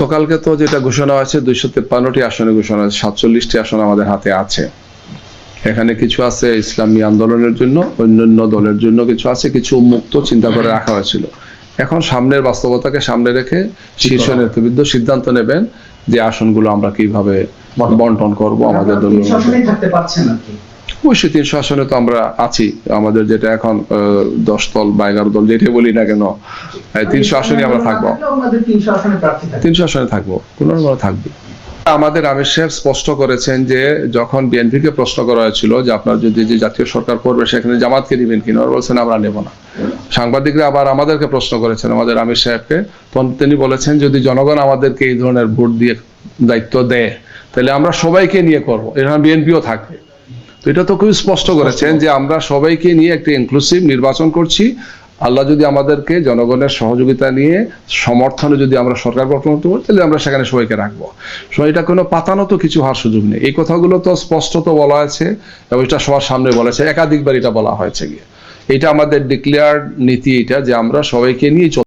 গতকালকে তো যেটা ঘোষণা আছে দুইশো তেপ্পান্নটি আসনে ঘোষণা আছে সাতচল্লিশটি আসন আমাদের হাতে আছে। এখানে কিছু আছে ইসলামী আন্দোলনের জন্য অন্যান্য দলের জন্য কিছু আছে কিছু মুক্ত চিন্তা করে রাখা হয়েছিল। এখন সামনের বাস্তবতাকে সামনে রেখে শীর্ষ নেতৃবৃন্দ সিদ্ধান্ত নেবেন যে আসনগুলো আমরা কীভাবে বন্টন করব আমাদের দল তিন শাসনেই থাকতে পারছেন আর তিনশো আসনে তো আমরা আছি। আমাদের যেটা এখন দশ দল বা এগারো দল যেটা বলি না কেন তিনশো আসনে আমরা থাকব। তিনশো প্রার্থী থাকবে কোনো আমরা থাকবে। আমাদের আমির সাহেব স্পষ্ট করেছেন যে, যখন বিএনপিকে প্রশ্ন করা হয়েছিল যে আপনার যদি যে জাতীয় সরকার করবে সেখানে জামাতকে দিবেন কিনা, ওরা বলছেন, আমরা নেব না। সাংবাদিকরা আবার আমাদেরকে প্রশ্ন করেছেন, আমাদের আমির সাহেবকে তখন তিনি বলেছেন, যদি জনগণ আমাদেরকে এই ধরনের ভোট দিয়ে দায়িত্ব দেয়, তাহলে আমরা সবাইকে নিয়ে করব। এখানে বিএনপিও থাকবে। তো এটা তো খুবই স্পষ্ট করেছেন যে আমরা সবাইকে নিয়ে একটা ইনক্লুসিভ নির্বাচন করছি। আল্লাহ যদি আমাদেরকে জনগণের সহযোগিতা নিয়ে সমর্থনে যদি আমরা সরকার গঠন করতে পারি তাহলে আমরা সেখানে সবাইকে রাখব। সো এটা কোনো পাতানো তো কিছু হওয়ার সুযোগ নেই। এই কথাগুলো তো স্পষ্টত বলা আছে এবং এটা সবার সামনে বলেছে একাধিকবার এটা বলা হয়েছে গিয়ে। এটা আমাদের ডিক্লেয়ার নীতি এটা যে আমরা সবাইকে নিয়ে চল-